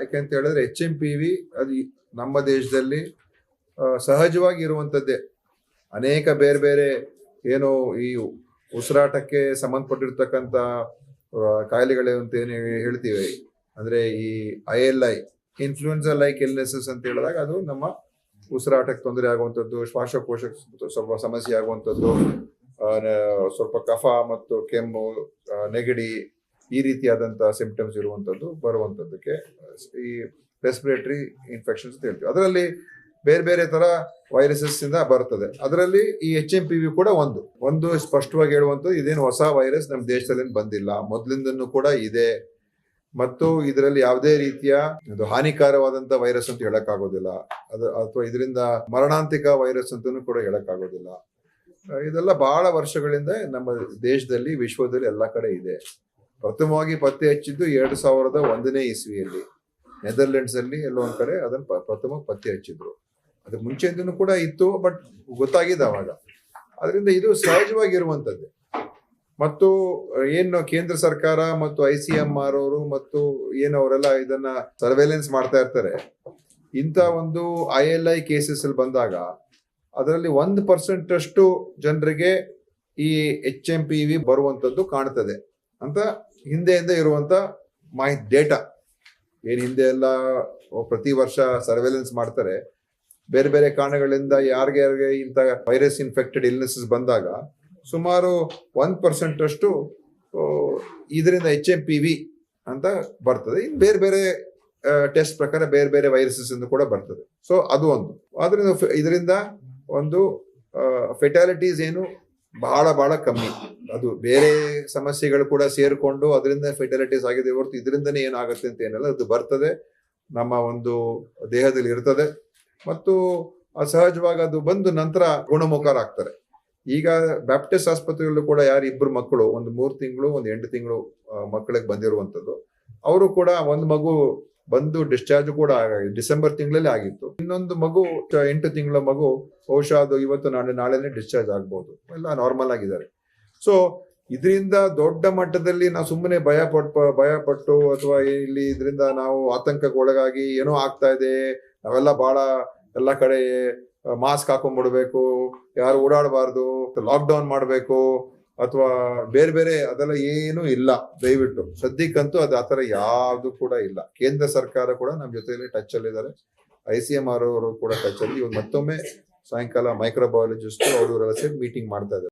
ಯಾಕೆಂತ ಹೇಳಿದ್ರೆ H M P V ಅದು ನಮ್ಮ ದೇಶದಲ್ಲಿ ಸಹಜವಾಗಿ ಇರುವಂಥದ್ದೇ ಅನೇಕ ಬೇರೆ ಬೇರೆ ಏನು ಈ ಉಸಿರಾಟಕ್ಕೆ ಸಂಬಂಧಪಟ್ಟಿರ್ತಕ್ಕಂಥ ಕಾಯಿಲೆಗಳು ಅಂತ ಏನು ಹೇಳ್ತೀವಿ. ಅಂದ್ರೆ ಈ I L I influenza like illnesses ಅಂತ ಹೇಳಿದಾಗ ಅದು ನಮ್ಮ ಉಸಿರಾಟಕ್ಕೆ ತೊಂದರೆ ಆಗುವಂಥದ್ದು, ಶ್ವಾಸಕೋಶಕ್ಕೆ ಸ್ವಲ್ಪ ಸಮಸ್ಯೆ ಆಗುವಂಥದ್ದು ಸ್ವಲ್ಪ ಕಫ ಮತ್ತು ಕೆಮ್ಮು ನೆಗಡಿ ಈ ರೀತಿಯಾದಂತಹ ಸಿಂಪ್ಟಮ್ಸ್ ಇರುವಂಥದ್ದು ಬರುವಂಥದ್ದಕ್ಕೆ ಈ ರೆಸ್ಪಿರೇಟರಿ ಇನ್ಫೆಕ್ಷನ್ಸ್ ಅಂತ ಹೇಳ್ತೀವಿ. ಅದರಲ್ಲಿ ಬೇರೆ ಬೇರೆ ತರ ವೈರಸಸ್ ಇಂದ ಬರ್ತದೆ. ಅದರಲ್ಲಿ ಈ ಎಚ್ ಎಂ ಪಿ ವಿ ಕೂಡ ಒಂದು. ಒಂದು ಸ್ಪಷ್ಟವಾಗಿ ಹೇಳುವಂಥದ್ದು ಇದೇನು ಹೊಸ ವೈರಸ್ ನಮ್ಮ ದೇಶದಲ್ಲಿ ಬಂದಿಲ್ಲ. ಮೊದಲಿಂದನೂ ಕೂಡ ಇದೆ. ಮತ್ತು ಇದರಲ್ಲಿ ಯಾವುದೇ ರೀತಿಯ ಒಂದು ಹಾನಿಕಾರವಾದಂತ ವೈರಸ್ ಅಂತ ಹೇಳಕ್ಕಾಗೋದಿಲ್ಲ. ಅದು ಅಥವಾ ಇದರಿಂದ ಮರಣಾಂತಿಕ ವೈರಸ್ ಅಂತಲೂ ಕೂಡ ಹೇಳಕ್ಕಾಗೋದಿಲ್ಲ. ಇದೆಲ್ಲ ಬಹಳ ವರ್ಷಗಳಿಂದ ನಮ್ಮ ದೇಶದಲ್ಲಿ, ವಿಶ್ವದಲ್ಲಿ ಎಲ್ಲ ಕಡೆ ಇದೆ. ಪ್ರಥಮವಾಗಿ ಪತ್ತೆ ಹಚ್ಚಿದ್ದು ಎರಡು ಸಾವಿರದ ಒಂದನೇ ಇಸ್ವಿಯಲ್ಲಿ. ನೆದರ್ಲೆಂಡ್ಸ್ ಅಲ್ಲಿ ಎಲ್ಲೋ ಒಂದ್ ಕಡೆ ಅದನ್ನ ಪ್ರಥಮ ಪತ್ತೆ ಹಚ್ಚಿದ್ರು. ಅದು ಮುಂಚೆಯಿಂದನೂ ಕೂಡ ಇತ್ತು, ಬಟ್ ಗೊತ್ತಾಗಿದೆ ಅವಾಗ. ಅದರಿಂದ ಇದು ಸಹಜವಾಗಿರುವಂತದ್ದೇ. ಮತ್ತು ಏನು ಕೇಂದ್ರ ಸರ್ಕಾರ ಮತ್ತು ಐ ಸಿ ಎಂ ಆರ್ ಅವರು ಮತ್ತು ಏನು ಅವರೆಲ್ಲ ಇದನ್ನ ಸರ್ವೇಲೆನ್ಸ್ ಮಾಡ್ತಾ ಇರ್ತಾರೆ. ಇಂಥ ಒಂದು ಐ ಎಲ್ ಐ ಕೇಸಸ್ ಅಲ್ಲಿ ಬಂದಾಗ ಅದರಲ್ಲಿ ಒಂದು ಪರ್ಸೆಂಟ್ ಅಷ್ಟು ಜನರಿಗೆ ಈ ಎಚ್ ಎಂ ಪಿ ವಿ ಬರುವಂತದ್ದು ಕಾಣ್ತದೆ. ಅಂತ ಹಿಂದೆಯಿಂದ ಇರುವಂತ ಮಾಹಿತಿ ಡೇಟಾ ಏನು ಹಿಂದೆ ಎಲ್ಲ ಪ್ರತಿ ವರ್ಷ ಸರ್ವೆಲೆನ್ಸ್ ಮಾಡ್ತಾರೆ. ಬೇರೆ ಬೇರೆ ಕಾರಣಗಳಿಂದ ಯಾರಿಗೆ ಯಾರಿಗೆ ಇಂಥ ವೈರಸ್ ಇನ್ಫೆಕ್ಟೆಡ್ ಇಲ್ನೆಸಸ್ ಬಂದಾಗ ಸುಮಾರು ಒನ್ ಪರ್ಸೆಂಟ್ ಅಷ್ಟು ಇದರಿಂದ ಎಚ್ ಎಂ ಪಿ ವಿ ಅಂತ ಬರ್ತದೆ. ಇನ್ನು ಬೇರೆ ಬೇರೆ ಟೆಸ್ಟ್ ಪ್ರಕಾರ ಬೇರೆ ಬೇರೆ ವೈರಸಸ್ ಇಂದ ಕೂಡ ಬರ್ತದೆ. ಸೊ ಅದು ಒಂದು. ಆದ್ರಿಂದ ಇದರಿಂದ ಒಂದು ಫೆಟಾಲಿಟೀಸ್ ಏನು ಬಹಳ ಬಹಳ ಕಮ್ಮಿ. ಅದು ಬೇರೆ ಸಮಸ್ಯೆಗಳು ಕೂಡ ಸೇರಿಕೊಂಡು ಅದರಿಂದ ಫೆಟಾಲಿಟೀಸ್ ಆಗಿದೆ ಹೊರತು ಇದರಿಂದನೇ ಏನಾಗುತ್ತೆ ಅಂತ ಏನಲ್ಲ. ಅದು ಬರ್ತದೆ. ನಮ್ಮ ಒಂದು ದೇಹದಲ್ಲಿ ಇರ್ತದೆ. ಮತ್ತು ಸಹಜವಾಗಿ ಅದು ಬಂದು ನಂತರ ಗುಣಮುಖರಾಗ್ತಾರೆ. ಈಗ ಬ್ಯಾಪ್ಟಿಸ್ಟ್ ಆಸ್ಪತ್ರೆಯಲ್ಲೂ ಕೂಡ ಯಾರು ಇಬ್ಬರು ಮಕ್ಕಳು, ಒಂದು ಮೂರು ತಿಂಗಳು, ಒಂದು ಎಂಟು ತಿಂಗಳು ಮಕ್ಕಳಿಗೆ ಬಂದಿರುವಂಥದ್ದು. ಅವರು ಕೂಡ ಒಂದು ಮಗು ಬಂದು ಡಿಸ್ಚಾರ್ಜ್ ಕೂಡ ಆಗಿದೆ ಡಿಸೆಂಬರ್ ತಿಂಗಳಲ್ಲಿ ಆಗಿತ್ತು. ಇನ್ನೊಂದು ಮಗು, ಎಂಟು ತಿಂಗಳ ಮಗು ಬಹುಶಃ ಅದು ಇವತ್ತು ನಾಳೆ, ನಾಳೆನೇ ಡಿಸ್ಚಾರ್ಜ್ ಆಗ್ಬೋದು. ಎಲ್ಲ ನಾರ್ಮಲ್ ಆಗಿದ್ದಾರೆ. ಸೊ ಇದರಿಂದ ದೊಡ್ಡ ಮಟ್ಟದಲ್ಲಿ ನಾವು ಸುಮ್ಮನೆ ಭಯ ಪಟ್ ಭಯ ಪಟ್ಟು ಅಥವಾ ಇಲ್ಲಿ ಇದರಿಂದ ನಾವು ಆತಂಕಕ್ಕೆ ಒಳಗಾಗಿ ಏನೋ ಆಗ್ತಾ ಇದೆ. ನಾವೆಲ್ಲ ಬಹಳ ಎಲ್ಲ ಕಡೆ ಮಾಸ್ಕ್ ಹಾಕೊಂಡ್ಬಿಡ್ಬೇಕು ಯಾರು ಓಡಾಡಬಾರ್ದು. ಲಾಕ್ ಡೌನ್ ಮಾಡಬೇಕು. ಅಥವಾ ಬೇರೆ ಬೇರೆ ಅದೆಲ್ಲ ಏನೂ ಇಲ್ಲ, ದಯವಿಟ್ಟು. ಸದ್ಯಕ್ಕಂತೂ ಅದು ಆತರ ಯಾವುದು ಕೂಡ ಇಲ್ಲ. ಕೇಂದ್ರ ಸರ್ಕಾರ ಕೂಡ ನಮ್ಮ ಜೊತೆಯಲ್ಲಿ ಟಚ್ ಅಲ್ಲಿದ್ದಾರೆ ಐ ಸಿ ಎಂ ಆರ್ ಅವರು ಕೂಡ ಟಚ್ ಅಲ್ಲಿ ಇವಾಗ ಮತ್ತೊಮ್ಮೆ ಸಾಯಂಕಾಲ ಮೈಕ್ರೋಬಯಾಲಜಿಸ್ಟ್ ಅವರು ಸೇರಿ ಮೀಟಿಂಗ್ ಮಾಡ್ತಾ ಇದ್ದಾರೆ.